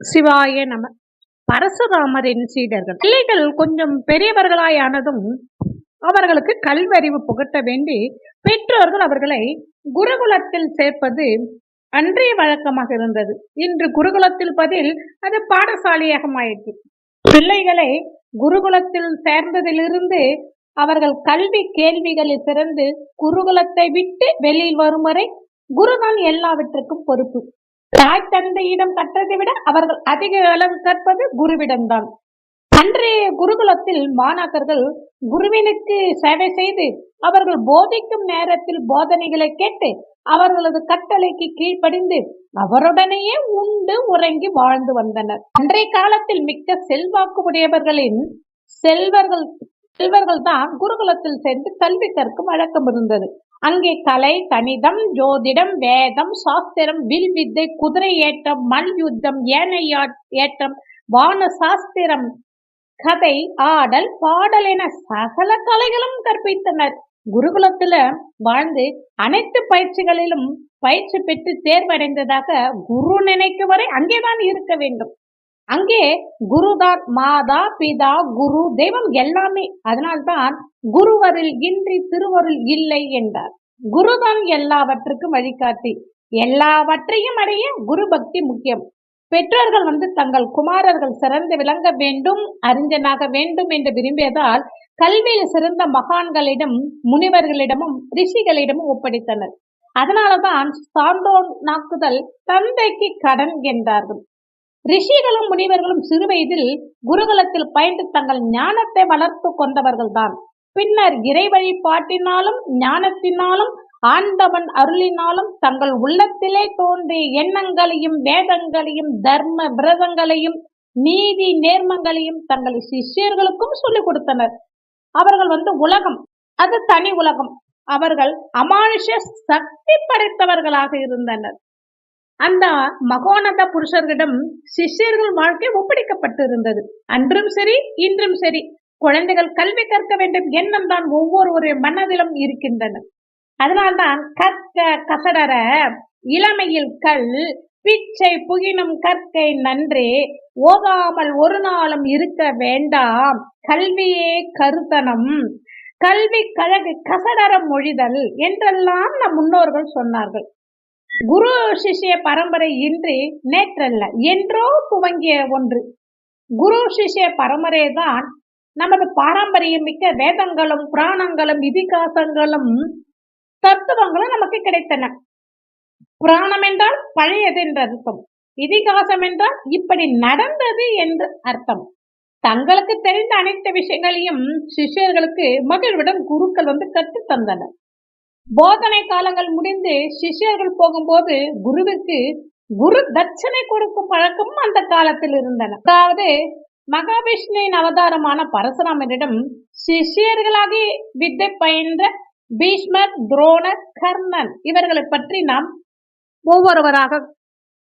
சிவாய நம. பரசுராமரின் சீடர்கள். பிள்ளைகள் கொஞ்சம் பெரியவர்களாயானதும் அவர்களுக்கு கல்வறிவு புகட்ட வேண்டி பெற்றோர்கள் அவர்களை குருகுலத்தில் சேர்ப்பது அன்றைய வழக்கமாக இருந்தது. இன்று குருகுலத்தில் பதில் அது பாடசாலையாக ஆயிற்று பிள்ளைகளை குருகுலத்தில் சேர்ந்ததிலிருந்து அவர்கள் கல்வி கேள்விகளில் சிறந்து குருகுலத்தை விட்டு வெளியில் வரும் வரை குருதான் எல்லாவற்றுக்கும் பொறுப்பு. தாய் தந்தையிடம் கற்றதை விட அவர்கள் அதிக அளவு கற்பது குருவிடம்தான் அன்றைய குருகுலத்தில் மாணாக்கர்கள் குருவினுக்கு சேவை செய்து அவர்கள் போதிக்கும் நேரத்தில் போதனைகளை கேட்டு அவர்களது கட்டளைக்கு கீழ்ப்படிந்து அவருடனேயே உண்டு உறங்கி வாழ்ந்து வந்தனர். அன்றைய காலத்தில் மிக்க செல்வாக்கு உடையவர்களின் செல்வர்கள் செல்வர்கள் தான் குருகுலத்தில் சேர்ந்து கல்வி கற்கும் வழக்கம் இருந்தது. அங்கே கலை கணிதம் ஜோதிடம் வேதம் சாஸ்திரம் வில் வித்தை குதிரை ஏற்றம் மல்யுத்தம் ஏனை ஏற்றம் வான சாஸ்திரம் கதை ஆடல் பாடல் என சகல கலைகளும் கற்பித்தனர். குருகுலத்துல வாழ்ந்து அனைத்து பயிற்சிகளிலும் பயிற்சி பெற்று தேர்வடைந்ததாக குரு நினைக்கும் வரை அங்கேதான் இருக்க வேண்டும். அங்கே குருதான் மாதா பிதா குரு தெய்வம் எல்லாமே. அதனால்தான் குருவரில் இன்றி திருவருள் இல்லை என்றார். குருதான் எல்லாவற்றுக்கும் வழிகாட்டி. எல்லாவற்றையும் அடைய குரு பக்தி முக்கியம். பெற்றோர்கள் வந்து தங்கள் குமாரர்கள் சிறந்து விளங்க வேண்டும் அறிஞனாக வேண்டும் என்று விரும்பியதால் கல்வியில் சிறந்த மகான்களிடம் முனிவர்களிடமும் ரிஷிகளிடமும் ஒப்படைத்தனர். அதனாலதான் சாந்தோன் நாக்குதல் தந்தைக்கு கடன் என்றார்கள். ரிஷிகளும் முனிவர்களும் சிறுவயதில் குருகுலத்தில் பயின்று தங்கள் ஞானத்தை வளர்த்து கொண்டவர்கள்தான். பின்னர் இறை வழிபாட்டினாலும் ஞானத்தினாலும் ஆண்டவன் அருளினாலும் தங்கள் உள்ளத்திலே தோன்றிய எண்ணங்களையும் வேதங்களையும் தர்ம விரதங்களையும் நீதி நேர்மங்களையும் தங்கள் சிஷ்யர்களுக்கும் சொல்லிக் கொடுத்தனர். அவர்கள் வந்து உலகம் அது தனி உலகம். அவர்கள் அமானுஷ சக்தி படைத்தவர்களாக இருந்தனர். அந்த மகோனத புருஷர்களிடம் சிஷ்யர்கள் வாழ்க்கை ஒப்படைக்கப்பட்டு இருந்தது அன்றும் சரி இன்றும் சரி. குழந்தைகள் கல்வி கற்க வேண்டும் எண்ணம் தான் ஒவ்வொருவருடைய மனதிலும் இருக்கின்றன. அதனால்தான் கற்க கசடர இளமையில் கல் பிச்சை புகினும் கற்கை நன்றே. ஓதாமல் ஒரு நாளும் இருக்க வேண்டாம். கல்வியே கருத்தனம். கல்வி கழகு கசடர மொழிதல் என்றெல்லாம் நம் முன்னோர்கள் சொன்னார்கள். குரு சிஷ்ய பரம்பரை இன்றி நேற்றல்ல என்றோ துவங்கிய ஒன்று. குரு சிஷ்ய பரம்பரை தான் நமது பாரம்பரியம் மிக்க வேதங்களும் புராணங்களும் இதிகாசங்களும் தத்துவங்களும் நமக்கு கிடைத்தன. புராணம் என்றால் பழையது என்று அர்த்தம். இதிகாசம் என்றால் இப்படி நடந்தது என்று அர்த்தம். தங்களுக்கு தெரிந்த அனைத்து விஷயங்களையும் சிஷ்யர்களுக்கு மகிழ்வுடன் குருக்கள் வந்து கற்றுத் தந்தனர் போதனை காலங்கள் முடிந்து சிஷ்யர்கள் போகும்போது குருவுக்கு குரு தட்சணை கொடுக்கும் பழக்கம் அந்த காலத்தில் இருந்தன. அதாவது மகாவிஷ்ணுவின் அவதாரமான பரசுராமரிடம் சிஷியர்களாகி வித்தை பயின்ற பீஷ்மர் துரோணர் கர்ணன் இவர்களை பற்றி நாம் ஒவ்வொருவராக